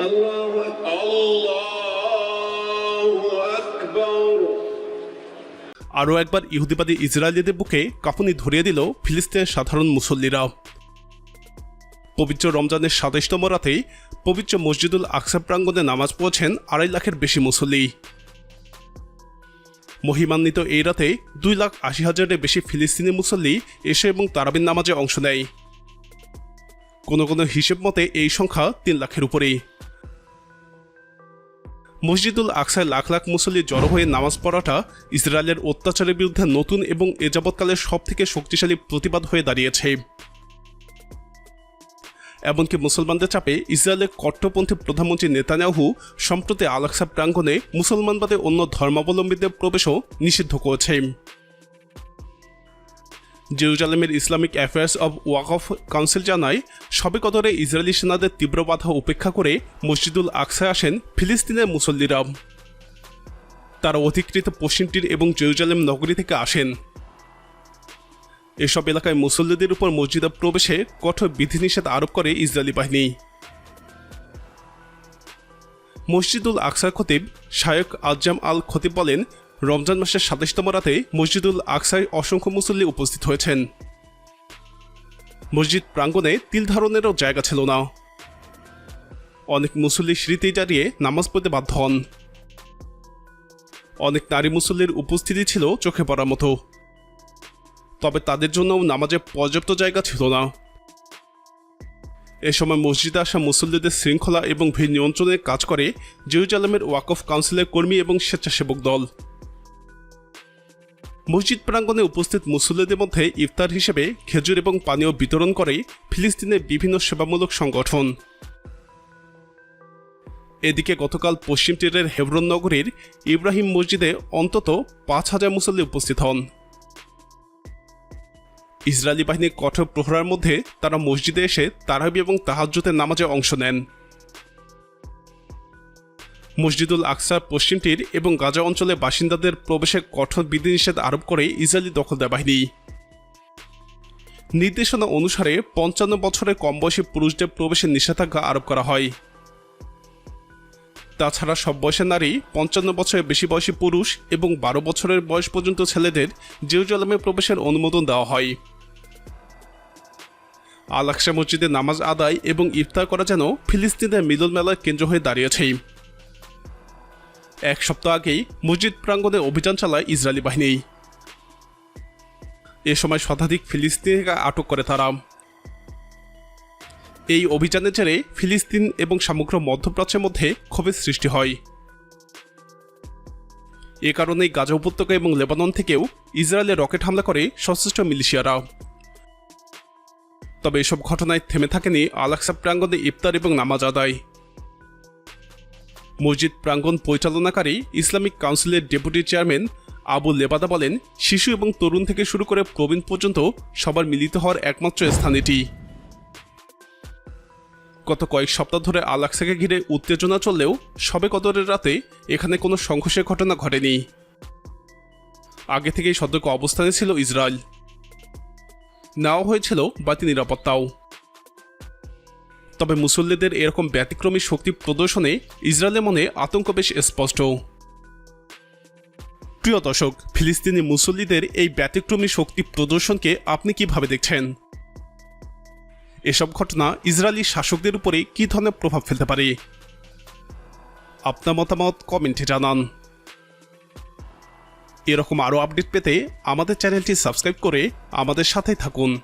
الله الله أكبر আরও একবার ইহুদিবাদী ইসরায়েলিদের বুকে কাঁপুনি ধরিয়ে দিল ফিলিস্তিনের সাধারণ মুসল্লিরা পবিত্র রমজানের সাতাইশতম রাতেই পবিত্র মসজিদুল আকসা প্রাঙ্গণে নামাজ পড়েছেন আড়াই লাখের বেশি মুসল্লি মহিমান্বিত এই রাতে দুই লাখ আশি হাজারের বেশি ফিলিস্তিনি মুসল্লি এসে এবং তারাবিন নামাজে অংশ নেয় কোনো কোনো হিসেব মতে এই সংখ্যা তিন লাখের উপরেই মসজিদুল আকসায় লাখ লাখ মুসল্লি জড়ো হয়ে নামাজ পড়াটা ইসরায়েলের অত্যাচারের বিরুদ্ধে নতুন এবং এ যাবৎকালের সব থেকে শক্তিশালী প্রতিবাদ হয়ে দাঁড়িয়েছে। এমনকি মুসলমানদের চাপে ইসরায়েলের কট্টপন্থী প্রধানমন্ত্রী নেতানিয়াহু সম্প্রতি আলাক্সা প্রাঙ্গণে মুসলমানবাদে অন্য ধর্মাবলম্বীদের প্রবেশও নিষিদ্ধ করেছে। জেরুজালেমের Islamic affairs of Waqf council জানায়, সবে কদরে ইসরায়েলি সেনাদের তীব্র বাধা উপেক্ষা করে মসজিদুল আকসায় আসেন ফিলিস্তিনের মুসল্লিরা। তারা অধিকৃত পশ্চিমটির এবং জেরুজালেম নগরী থেকে আসেন। এসব এলাকায় মুসল্লিদের উপর মসজিদে প্রবেশে কঠোর বিধিনিষেধ আরোপ করে ইসরায়েলি বাহিনী। মসজিদুল আকসার খতিব শায়ক আজ্জাম আল খতিব বলেন রমজান মাসের সাতাশতম রাতে মসজিদুল আকসায় অসংখ্য মুসল্লি উপস্থিত হয়েছেন। মসজিদ প্রাঙ্গণে তিল ধারণেরও জায়গা ছিল না। অনেক মুসল্লি স্মৃতি দাঁড়িয়ে নামাজ পড়তে বাধ্য হন। অনেক নারী মুসল্লির উপস্থিতি ছিল চোখে পড়ার মতো। তবে তাদের জন্য নামাজে পর্যাপ্ত জায়গা ছিল না। এ সময় মসজিদে আসা মুসল্লিদের শৃঙ্খলা এবং ভিড় নিয়ন্ত্রণে কাজ করে জেরুজালেমের ওয়াকফ কাউন্সিলের কর্মী এবং স্বেচ্ছাসেবক দল। মসজিদ প্রাঙ্গণে উপস্থিত মুসল্লিদের মধ্যে ইফতার হিসেবে খেজুর এবং পানীয় বিতরণ করে ফিলিস্তিনের বিভিন্ন সেবামূলক সংগঠন। এদিকে গতকাল পশ্চিম তীরের হেবরন নগরীর ইব্রাহিম মসজিদে অন্তত পাঁচ হাজার মুসল্লি উপস্থিত হন। ইসরায়েলি বাহিনীর কঠোর প্রহরার মধ্যে তারা মসজিদে এসে তারাবি এবং তাহাজ্জুতের নামাজে অংশ নেন। মসজিদুল আকসার পশ্চিম তীর এবং গাজা অঞ্চলে বাসিন্দাদের প্রবেশে কঠোর বিধিনিষেধ আরোপ করে ইসরায়েলি দখলদার বাহিনী। নির্দেশনা অনুসারে পঞ্চান্ন বছরের কম বয়সী পুরুষদের প্রবেশের নিষেধাজ্ঞা আরোপ করা হয়। তাছাড়া সব বয়সের নারী, পঞ্চান্ন বছরের বেশি বয়সী পুরুষ এবং বারো বছরের বয়স পর্যন্ত ছেলেদের জেরুজালেমে প্রবেশের অনুমোদন দেওয়া হয়। আলাকসা মসজিদে নামাজ আদায় এবং ইফতার করা যেন ফিলিস্তিনের মিলন মেলার কেন্দ্র হয়ে দাঁড়িয়েছে। এক সপ্তাহ আগেই মসজিদ প্রাঙ্গণে অভিযান চালায় ইসরায়েলি বাহিনী। এ সময় শতাধিক ফিলিস্তিনিকে আটক করে তারা। এই অভিযানের জেরে ফিলিস্তিন এবং সমগ্র মধ্যপ্রাচ্যের মধ্যে ক্ষোভের সৃষ্টি হয়। এ কারণেই গাজা উপত্যকা এবং লেবানন থেকেও ইসরায়েলে রকেট হামলা করে সশস্ত্র মিলিশিয়ারা। তবে এসব ঘটনায় থেমে থাকেনি আলাক্সা প্রাঙ্গণে ইফতার এবং নামাজ আদায়। মসজিদ প্রাঙ্গণ পরিচালনাকারী ইসলামিক কাউন্সিলের ডেপুটি চেয়ারম্যান আবু লেবাদা বলেন, শিশু এবং তরুণ থেকে শুরু করে প্রবীণ পর্যন্ত সবার মিলিত হওয়ার একমাত্র স্থান এটি। গত কয়েক সপ্তাহ ধরে আলাক্সাকে ঘিরে উত্তেজনা চললেও সবে কদরের রাতে এখানে কোনো সংঘর্ষের ঘটনা ঘটেনি। আগে থেকেই সতর্ক অবস্থানে ছিল ইসরায়েল। নেওয়া হয়েছিল বাতি নিরাপত্তাও। তবে মুসল্লিদের এরকম ব্যতিক্রমী শক্তি প্রদর্শনে ইসরায়েলের মনে আতঙ্ক বেশ স্পষ্ট। প্রিয় দর্শক, ফিলিস্তিনি মুসল্লিদের এই ব্যতিক্রমী শক্তি প্রদর্শনকে আপনি কীভাবে দেখছেন? এসব ঘটনা ইসরায়েলি শাসকদের উপরে কী ধরনের প্রভাব ফেলতে পারে? আপনার মতামত কমেন্টে জানান। এরকম আরও আপডেট পেতে আমাদের চ্যানেলটি সাবস্ক্রাইব করে আমাদের সাথেই থাকুন।